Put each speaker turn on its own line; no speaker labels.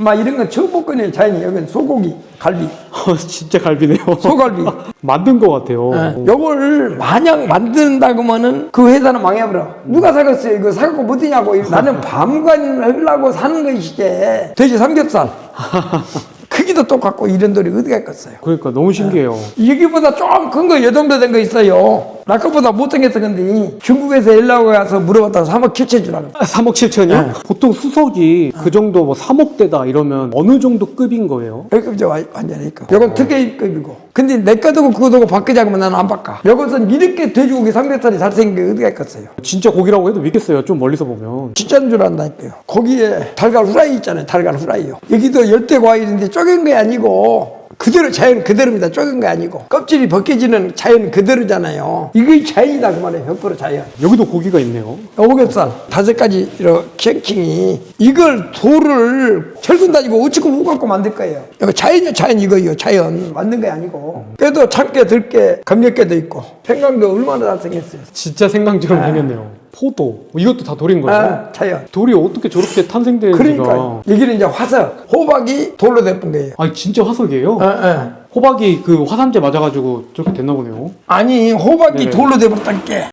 아마 이런 건 거네요 자연이 여기는 소고기 갈비
어, 진짜 갈비네요.
소갈비
만든 것 같아요.
예. 요걸 만약 만든다고면은 그 회사는 망해버려. 누가 사겠어요? 이거 사갖고 뭐 드냐고. 나는 밤관을 하려고 사는 것이지. 돼지 삼겹살. 크기도 똑같고 이런 돌이 어디 갔겠어요?
그러니까 너무 신기해요.
여기보다 좀 큰 거, 요 정도 된 거 있어요. 나 것보다 못생겼어, 근데. 중국에서 연락 와서 물어봤다가 3억 7천 주라고.
3억 7천이요? 보통 수석이 그 정도 뭐 3억대다 이러면 어느 정도 급인 거예요?
와- 완전히. 요건 특혜급이고. 근데 내 거도고 그거 두고 바꾸자고 하면 나는 안 바꿔. 요것은 이렇게 돼지고기 삼겹살이 잘생긴 게 어디 갔겠어요?
진짜 고기라고 해도 믿겠어요. 좀 멀리서 보면.
진짜인 줄 안다니까요. 거기에 달걀 후라이 있잖아요. 달걀 후라이요. 여기도 열대 과일인데 쪼갠 게 아니고 그대로 자연 그대로입니다. 쪼갠 게 아니고 껍질이 벗겨지는 자연 그대로잖아요. 이게 자연이다 그 말이에요. 100% 자연.
여기도 고기가 있네요.
오겹살 다섯 가지 이렇게 킹킹이 이걸 돌을 철근 다지고 우측고 우갖고 만들 거예요. 이거 자연이요 자연 이거요 자연 만든 게 아니고 깨도 참깨 들깨 감력깨도 있고 평강도 얼마나 잘생겼어요.
진짜 생강처럼 생겼네요. 포도. 이것도 다 돌인 거죠?
아, 자연.
돌이 어떻게 저렇게 탄생되는지가.
그러니까 여기는 이제 화석 호박이 돌로 대뿐 거예요.
아, 진짜 화석이에요?
어, 어.
호박이 그 화산재 맞아가지고 저렇게 됐나 보네요.
아니 호박이
네네.
돌로 돼버렸다니까